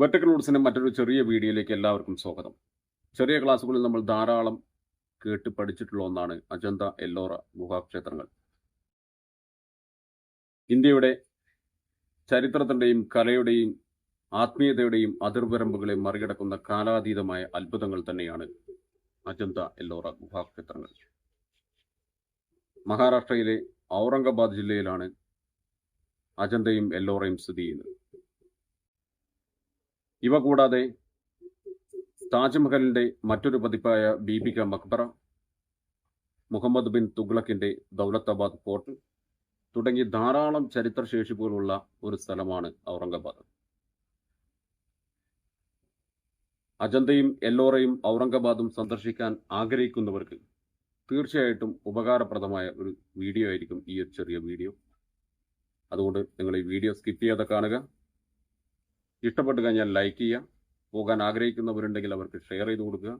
Vertical റൂട്ട്സിന്റെ മറ്റൊരു ചെറിയ വീഡിയോയിലേക്ക് എല്ലാവർക്കും സ്വാഗതം. ചെറിയ ക്ലാസ്സുകളിൽ നമ്മൾ ധാരാളം കേട്ട് പഠിച്ചിട്ടുള്ള ഒന്നാണ് അജന്ത എല്ലോറ ഗുഹാക്ഷേത്രങ്ങൾ. ഇന്ത്യയുടെ ചരിത്രത്തിന്റെയും കലയുടെയും ആത്മീയതയുടെയും അതിർവരമ്പുകളെ മറികടക്കുന്ന കാലാതീതമായ അത്ഭുതങ്ങൾ തന്നെയാണ് അജന്ത എല്ലോറ ഗുഹാക്ഷേത്രങ്ങൾ. മഹാരാഷ്ട്രയിലെ ഔറംഗാബാദ് ജില്ലയിലാണ് അജന്തയും എല്ലോറയും സ്ഥിതി ചെയ്യുന്നത്. ഇവ കൂടാതെ താജ്മഹലിന്റെ മറ്റൊരു പതിപ്പായ ബീബിക മക്ബറ മുഹമ്മദ് ബിൻ തുഗ്ലക്കിന്റെ ദൗലത്താബാദ് ഫോർട്ട് തുടങ്ങി ധാരാളം ചരിത്രശേഷിപ്പുകളുള്ള ഒരു സ്ഥലമാണ് ഔറംഗാബാദ്. അജന്തയും എല്ലോറയും ഔറംഗാബാദും സന്ദർശിക്കാൻ ആഗ്രഹിക്കുന്നവർക്ക് തീർച്ചയായിട്ടും ഉപകാരപ്രദമായ ഒരു വീഡിയോ ആയിരിക്കും ഈ ഒരു ചെറിയ വീഡിയോ. അതുകൊണ്ട് നിങ്ങൾ ഈ വീഡിയോ സ്കിപ്പ് ചെയ്യാതെ കാണുക. ഇഷ്ടപ്പെട്ട് കഴിഞ്ഞാൽ ലൈക്ക് ചെയ്യുക. പോകാൻ ആഗ്രഹിക്കുന്നവരുണ്ടെങ്കിൽ അവർക്ക് ഷെയർ ചെയ്ത് കൊടുക്കുക.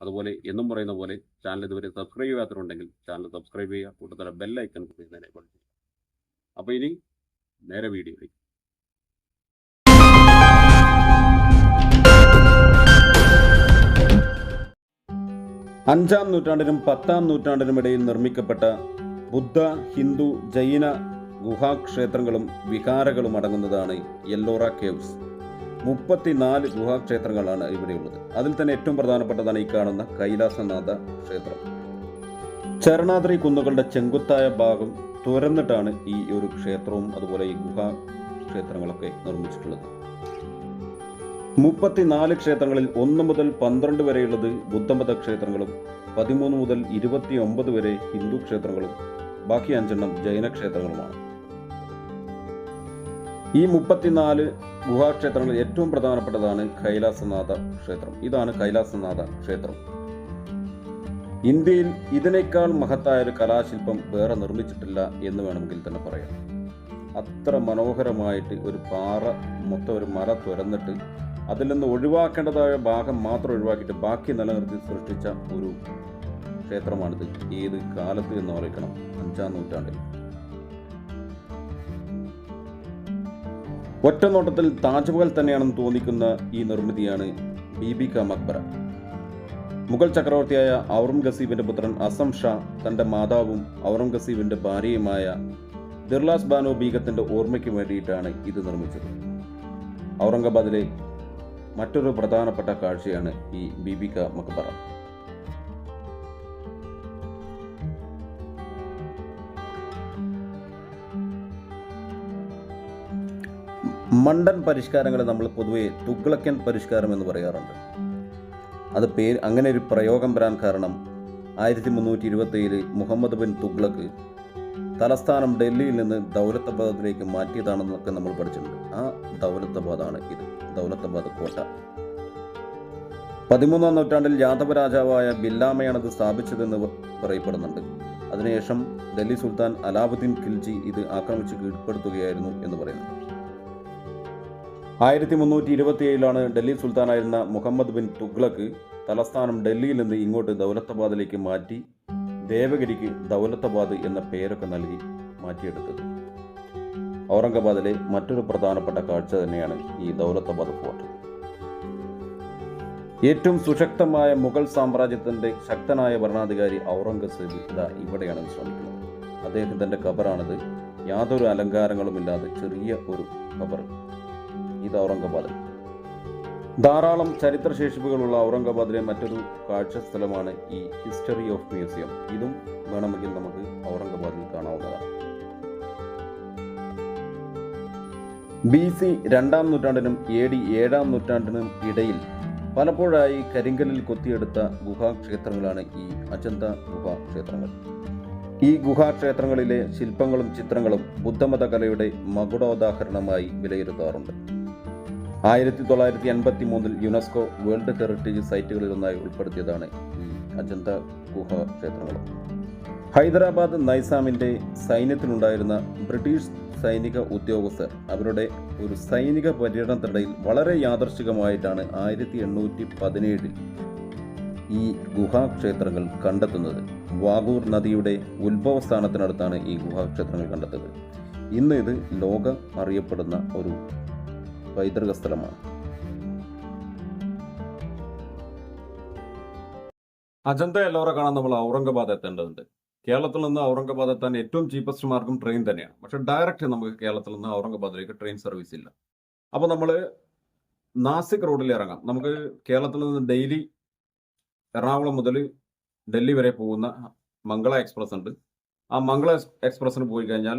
അതുപോലെ എന്നും പറയുന്ന പോലെ ചാനൽ ഇതുവരെ സബ്സ്ക്രൈബ് ചെയ്യാത്തവരുണ്ടെങ്കിൽ ചാനൽ സബ്സ്ക്രൈബ് ചെയ്യുക. കൂട്ടത്തില ബെൽ ചെയ്യുന്നതിനെ നേരെ അപ്പോൾ ഇനി നേരെ വീഡിയോയിലേക്ക് അഞ്ചാം നൂറ്റാണ്ടിനും പത്താം നൂറ്റാണ്ടിനും ഇടയിൽ നിർമ്മിക്കപ്പെട്ട ബുദ്ധ ഹിന്ദു ജൈന ഗുഹാക്ഷേത്രങ്ങളും വിഹാരകളും അടങ്ങുന്നതാണ് യെല്ലോറ കേവ്സ്. മുപ്പത്തിനാല് ഗുഹാക്ഷേത്രങ്ങളാണ് ഇവിടെയുള്ളത്. അതിൽ തന്നെ ഏറ്റവും പ്രധാനപ്പെട്ടതാണ് ഈ കാണുന്ന കൈലാസനാഥ ക്ഷേത്രം. ചരണാദ്രി കുന്നുകളുടെ ചെങ്കുത്തായ ഭാഗം തുരന്നിട്ടാണ് ഈ ഒരു ക്ഷേത്രവും അതുപോലെ ഈ ഗുഹാ ക്ഷേത്രങ്ങളൊക്കെ നിർമ്മിച്ചിട്ടുള്ളത്. മുപ്പത്തിനാല് ക്ഷേത്രങ്ങളിൽ ഒന്ന് മുതൽ പന്ത്രണ്ട് വരെയുള്ളത് ബുദ്ധമത ക്ഷേത്രങ്ങളും പതിമൂന്ന് മുതൽ ഇരുപത്തി ഒമ്പത് വരെ ഹിന്ദു ക്ഷേത്രങ്ങളും ബാക്കി അഞ്ചെണ്ണം ജൈന ക്ഷേത്രങ്ങളുമാണ് ഈ മുപ്പത്തിനാല് ഗുഹാക്ഷേത്രങ്ങളിൽ ഏറ്റവും പ്രധാനപ്പെട്ടതാണ് കൈലാസനാഥ ക്ഷേത്രം. ഇതാണ് കൈലാസനാഥ ക്ഷേത്രം. ഇന്ത്യയിൽ ഇതിനേക്കാൾ മഹത്തായ ഒരു കലാശില്പം വേറെ നിർമ്മിച്ചിട്ടില്ല എന്ന് വേണമെങ്കിൽ തന്നെ പറയാം. അത്ര മനോഹരമായിട്ട് ഒരു പാറ മൊത്തം ഒരു മല തുരന്നിട്ട് അതിൽ നിന്ന് ഒഴിവാക്കേണ്ടതായ ഭാഗം മാത്രം ഒഴിവാക്കിയിട്ട് ബാക്കി നിലനിർത്തി സൃഷ്ടിച്ച ഒരു ക്ഷേത്രമാണിത്. ഏത് കാലത്ത് എന്ന് അറിയിക്കണം അഞ്ചാം നൂറ്റാണ്ടിൽ. ഒറ്റ നോട്ടത്തിൽ താജ്മഹൽ തന്നെയാണെന്ന് തോന്നിക്കുന്ന ഈ നിർമ്മിതിയാണ് ബീബിക മക്ബറ. മുഗൾ ചക്രവർത്തിയായ ഔറംഗസീബിന്റെ പുത്രൻ അസം ഷാ തന്റെ മാതാവും ഔറംഗസീബിന്റെ ഭാര്യയുമായ ദിർലാസ് ബാനോ ബീഗത്തിന്റെ ഓർമ്മയ്ക്ക് വേണ്ടിയിട്ടാണ് ഇത് നിർമ്മിച്ചത്. ഔറംഗാബാദിലെ മറ്റൊരു പ്രധാനപ്പെട്ട കാഴ്ചയാണ് ഈ ബീബിക മക്ബറ. മണ്ടൻ പരിഷ്കാരങ്ങളെ നമ്മൾ പൊതുവേ തുഗ്ലക്കൻ പരിഷ്കാരം എന്ന് പറയാറുണ്ട്. അത് പേര് അങ്ങനെ ഒരു പ്രയോഗം വരാൻ കാരണം ആയിരത്തി മുന്നൂറ്റി ഇരുപത്തി ഏഴിൽ മുഹമ്മദ് ബിൻ തുഗ്ലക്ക് തലസ്ഥാനം ഡൽഹിയിൽ നിന്ന് ദൗലത്താബാദിലേക്ക് മാറ്റിയതാണെന്നൊക്കെ നമ്മൾ പഠിച്ചിട്ടുണ്ട്. ആ ദൗലത്താബാദാണ് ഇത് ദൗലത്താബാദ് കോട്ട. പതിമൂന്നാം നൂറ്റാണ്ടിൽ യാദവ രാജാവായ ബില്ലാമയാണ് ഇത് സ്ഥാപിച്ചതെന്ന് പറയപ്പെടുന്നുണ്ട്. അതിനുശേഷം ഡൽഹി സുൽത്താൻ അലാവുദ്ദീൻ ഖിൽജി ഇത് ആക്രമിച്ച് കീഴ്പ്പെടുത്തുകയായിരുന്നു എന്ന് പറയുന്നു. ആയിരത്തി മുന്നൂറ്റി ഇരുപത്തിയേഴിലാണ് ഡൽഹി സുൽത്താനായിരുന്ന മുഹമ്മദ് ബിൻ തുഗ്ലക്ക് തലസ്ഥാനം ഡൽഹിയിൽ നിന്ന് ഇങ്ങോട്ട് ദൗലത്താബാദിലേക്ക് മാറ്റി ദേവഗിരിക്ക് ദൗലത്താബാദ് എന്ന പേരൊക്കെ നൽകി മാറ്റിയെടുത്തത്. ഔറംഗാബാദിലെ മറ്റൊരു പ്രധാനപ്പെട്ട കാഴ്ച തന്നെയാണ് ഈ ദൗലത്താബാദ് ഫോർട്ട്. ഏറ്റവും സുശക്തമായ മുഗൾ സാമ്രാജ്യത്തിന്റെ ശക്തനായ ഭരണാധികാരി ഔറംഗസേബ് ഇതാ ഇവിടെയാണ് ശ്രമിക്കുന്നത്. അദ്ദേഹത്തിന്റെ ഖബറാണിത് യാതൊരു അലങ്കാരങ്ങളുമില്ലാതെ ചെറിയ ഒരു ഖബർ ഇത് ഔറംഗാബാദ്. ധാരാളം ചരിത്രശേഷിപ്പുകളുള്ള ഔറംഗബാദിലെ മറ്റൊരു കാഴ്ച സ്ഥലമാണ് ഈ ഹിസ്റ്ററി ഓഫ് മ്യൂസിയം. ഇതും വേണമെങ്കിൽ നമുക്ക് ഔറംഗാബാദിൽ കാണാവുന്നതാണ്. ബി സി രണ്ടാം നൂറ്റാണ്ടിനും എ ഡി ഏഴാം നൂറ്റാണ്ടിനും ഇടയിൽ പലപ്പോഴായി കരിങ്കലിൽ കൊത്തിയെടുത്ത ഗുഹാക്ഷേത്രങ്ങളാണ് ഈ അജന്ത ഗുഹാക്ഷേത്രങ്ങൾ. ഈ ഗുഹാക്ഷേത്രങ്ങളിലെ ശില്പങ്ങളും ചിത്രങ്ങളും ബുദ്ധമത കലയുടെ മകുടോദാഹരണമായി വിലയിരുത്താറുണ്ട്. ആയിരത്തി തൊള്ളായിരത്തി എൺപത്തി മൂന്നിൽ യുനെസ്കോ വേൾഡ് ഹെറിറ്റേജ് സൈറ്റുകളിൽ ഒന്നായി ഉൾപ്പെടുത്തിയതാണ് ഈ അജന്ത ഗുഹ ക്ഷേത്രങ്ങൾ ഹൈദരാബാദ് നൈസാമിന്റെ സൈന്യത്തിലുണ്ടായിരുന്ന ബ്രിട്ടീഷ് സൈനിക ഉദ്യോഗസ്ഥർ അവരുടെ ഒരു സൈനിക പര്യടനത്തിനിടയിൽ വളരെ യാദർശികമായിട്ടാണ് ആയിരത്തി എണ്ണൂറ്റി പതിനേഴിൽ ഈ ഗുഹാക്ഷേത്രങ്ങൾ കണ്ടെത്തുന്നത്. വാഗൂർ നദിയുടെ ഉത്ഭവസ്ഥാനത്തിനടുത്താണ് ഈ ഗുഹാക്ഷേത്രങ്ങൾ കണ്ടെത്തുന്നത്. ഇന്ന് ഇത് ലോകം അറിയപ്പെടുന്ന ഒരു പൈതൃക സ്ഥലമാണ് അജന്ത എല്ലോറ കാണാൻ നമ്മൾ ഔറംഗബാദ് എത്തേണ്ടതുണ്ട്. കേരളത്തിൽ നിന്ന് ഔറംഗബാദ് എത്താൻ ഏറ്റവും ചീപ്പസ്റ്റ് മാർഗം ട്രെയിൻ തന്നെയാണ്. പക്ഷെ ഡയറക്റ്റ് നമുക്ക് കേരളത്തിൽ നിന്ന് ഔറംഗബാദിലേക്ക് ട്രെയിൻ സർവീസ് ഇല്ല. അപ്പോൾ നമ്മൾ നാസിക് റോഡിൽ ഇറങ്ങാം. നമുക്ക് കേരളത്തിൽ നിന്ന് ഡെയിലി എറണാകുളം മുതൽ ഡൽഹി വരെ പോകുന്ന മംഗള എക്സ്പ്രസ് ഉണ്ട്. ആ മംഗള എക്സ്പ്രസ്സിന് പോയി കഴിഞ്ഞാൽ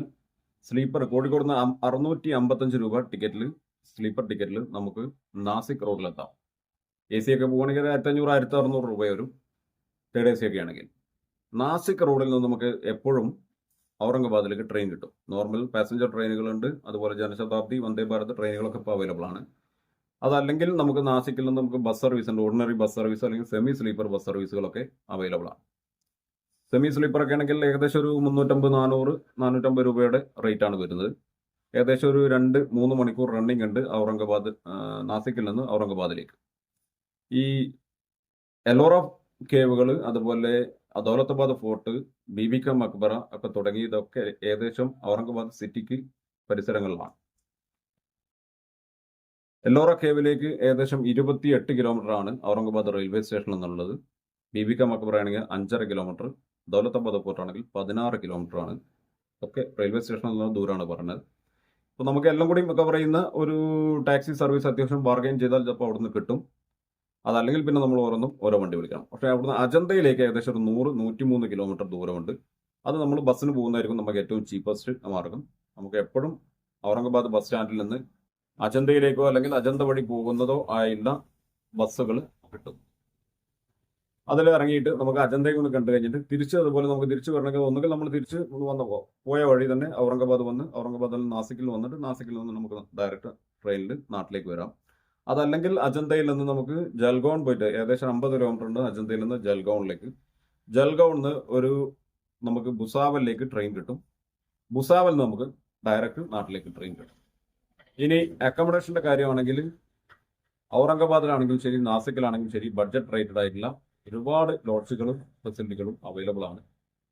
സ്ലീപ്പർ കോഴിക്കോട് നിന്ന് അറുന്നൂറ്റി അമ്പത്തഞ്ച് രൂപ ടിക്കറ്റിൽ സ്ലീപ്പർ ടിക്കറ്റിൽ നമുക്ക് നാസിക് റോഡിലെത്താം. എ സി ഒക്കെ പോകുകയാണെങ്കിൽ ആയിരത്തി അഞ്ഞൂറ് ആയിരത്തി അറുന്നൂറ് രൂപ വരും. തേർഡ് എ സി ഒക്കെ ആണെങ്കിൽ. നാസിക് റോഡിൽ നിന്ന് നമുക്ക് എപ്പോഴും ഔറംഗാബാദിലേക്ക് ട്രെയിൻ കിട്ടും. നോർമൽ പാസഞ്ചർ ട്രെയിനുകളുണ്ട്. അതുപോലെ ജനശതാബ്ദി വന്ദേ ഭാരത് ട്രെയിനുകളൊക്കെ ഇപ്പോൾ അവൈലബിൾ ആണ്. അതല്ലെങ്കിൽ നമുക്ക് നാസിക്കിൽ നിന്ന് നമുക്ക് ബസ് സർവീസ് ഉണ്ട്. ഓർഡിനറി ബസ് സർവീസ് അല്ലെങ്കിൽ സെമി സ്ലീപ്പർ ബസ് സർവീസുകളൊക്കെ അവൈലബിൾ ആണ്. സെമി സ്ലീപ്പർ ഒക്കെ ആണെങ്കിൽ ഏകദേശം ഒരു മുന്നൂറ്റമ്പത് നാനൂറ് നാനൂറ്റമ്പത് രൂപയുടെ റേറ്റ് ആണ് വരുന്നത്. ഏകദേശം ഒരു രണ്ട് മൂന്ന് മണിക്കൂർ റണ്ണിംഗ് ഉണ്ട് ഔറംഗബാദ് നാസിക്കിൽ നിന്ന് ഔറംഗബാദിലേക്ക്. ഈ എലോറ കേവുകൾ അതുപോലെ ദൗലത്താബാദ് ഫോർട്ട് ബീബിക മക്ബറ ഒക്കെ തുടങ്ങിയതൊക്കെ ഏകദേശം ഔറംഗബാദ് സിറ്റിക്ക് പരിസരങ്ങളിലാണ്. എല്ലോറ കേവിലേക്ക് ഏകദേശം ഇരുപത്തി എട്ട് കിലോമീറ്റർ ആണ് ഔറംഗബാദ് റെയിൽവേ സ്റ്റേഷൻ നിന്നുള്ളത് കം മക്ബറ ആണെങ്കിൽ അഞ്ചര കിലോമീറ്റർ ദൗലത്താബാദ് ഫോർട്ട് ആണെങ്കിൽ പതിനാറ് കിലോമീറ്റർ ആണ് ഒക്കെ റെയിൽവേ സ്റ്റേഷനിൽ നിന്ന് ദൂരമാണ് പറഞ്ഞത്. അപ്പോൾ നമുക്ക് എല്ലാം കൂടി കവർ ചെയ്യുന്ന ഒരു ടാക്സി സർവീസ് അത്യാവശ്യം ബാർഗൈൻ ചെയ്താൽ ചിലപ്പോൾ അവിടുന്ന് കിട്ടും. അതല്ലെങ്കിൽ പിന്നെ നമ്മൾ ഓരോന്നും ഓരോ വണ്ടി വിളിക്കണം. പക്ഷേ അവിടുന്ന് അജന്തയിലേക്ക് ഏകദേശം ഒരു നൂറ് നൂറ്റിമൂന്ന് കിലോമീറ്റർ ദൂരമുണ്ട്. അത് നമ്മൾ ബസ്സിന് പോകുന്നതായിരിക്കും നമുക്ക് ഏറ്റവും ചീപ്പസ്റ്റ് മാർഗം. നമുക്ക് എപ്പോഴും ഔറംഗാബാദ് ബസ് സ്റ്റാൻഡിൽ നിന്ന് അജന്തയിലേക്കോ അല്ലെങ്കിൽ അജന്ത വഴി പോകുന്നതോ ആയുള്ള ബസ്സുകൾ കിട്ടും. അതിൽ ഇറങ്ങിയിട്ട് നമുക്ക് അജന്തയും കൊണ്ട് കണ്ടു കഴിഞ്ഞിട്ട് തിരിച്ച് അതുപോലെ നമുക്ക് തിരിച്ച് വരണമെങ്കിൽ ഒന്നുകിൽ നമ്മൾ തിരിച്ച് വന്ന പോയ വഴി തന്നെ ഔറംഗാബാദ് വന്ന് ഔറംഗാബാദിൽ നിന്ന് നാസിക്കിൽ വന്നിട്ട് നാസിക്കിൽ നിന്ന് നമുക്ക് ഡയറക്റ്റ് ട്രെയിനിൽ നാട്ടിലേക്ക് വരാം. അതല്ലെങ്കിൽ അജന്തയിൽ നിന്ന് നമുക്ക് ജൽഗോൺ പോയിട്ട് ഏകദേശം അമ്പത് കിലോമീറ്റർ ഉണ്ട് അജന്തയിൽ നിന്ന് ജൽഗോണിലേക്ക്. ജൽഗോണിൽ നിന്ന് ഒരു നമുക്ക് ബുസാവലിലേക്ക് ട്രെയിൻ കിട്ടും. ബുസാവൽ നിന്ന് നമുക്ക് ഡയറക്റ്റ് നാട്ടിലേക്ക് ട്രെയിൻ കിട്ടും. ഇനി അക്കോമഡേഷന്റെ കാര്യമാണെങ്കിൽ ഔറംഗാബാദിലാണെങ്കിലും ശരി നാസിക്കിലാണെങ്കിലും ശരി ബഡ്ജറ്റ് റേറ്റഡ് ആയിട്ടുള്ള ഒരുപാട് ലോഡ്ജുകളും ഫെസിലിറ്റികളും അവൈലബിൾ ആണ്.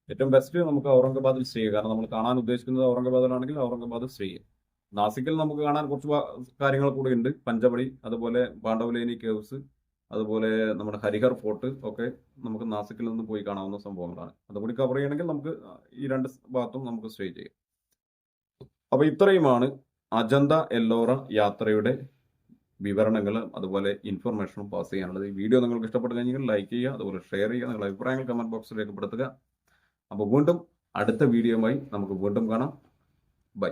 ഏറ്റവും ബെസ്റ്റ് നമുക്ക് ഔറംഗാബാദിൽ സ്റ്റേ ചെയ്യാം. കാരണം നമ്മൾ കാണാൻ ഉദ്ദേശിക്കുന്നത് ഔറംഗാബാദിലാണെങ്കിൽ ഔറംഗാബാദ് സ്റ്റേ ചെയ്യാം. നാസിക്കിൽ നമുക്ക് കാണാൻ കുറച്ച് കാര്യങ്ങൾ കൂടി ഉണ്ട്. പഞ്ചവടി അതുപോലെ പാണ്ഡവലേനി കേവ്സ് അതുപോലെ നമ്മുടെ ഹരിഹർ ഫോർട്ട് ഒക്കെ നമുക്ക് നാസിക്കിൽ നിന്ന് പോയി കാണാവുന്ന സംഭവങ്ങളാണ്. അതുകൂടി കവർ ചെയ്യണമെങ്കിൽ നമുക്ക് ഈ രണ്ട് ഭാഗത്തും നമുക്ക് സ്റ്റേ ചെയ്യാം. അപ്പോൾ ഇത്രയുമാണ് അജന്ത എല്ലോറ യാത്രയുടെ വിവരണങ്ങൾ അതുപോലെ ഇൻഫർമേഷനും പാസ് ചെയ്യാനുള്ളത്. ഈ വീഡിയോ നിങ്ങൾക്ക് ഇഷ്ടപ്പെട്ടു കഴിഞ്ഞെങ്കിൽ ലൈക്ക് ചെയ്യുക അതുപോലെ ഷെയർ ചെയ്യുക നിങ്ങളുടെ അഭിപ്രായങ്ങൾ കമന്റ് ബോക്സിൽ രേഖപ്പെടുത്തുക. അപ്പോൾ വീണ്ടും അടുത്ത വീഡിയോയുമായി നമുക്ക് വീണ്ടും കാണാം. ബൈ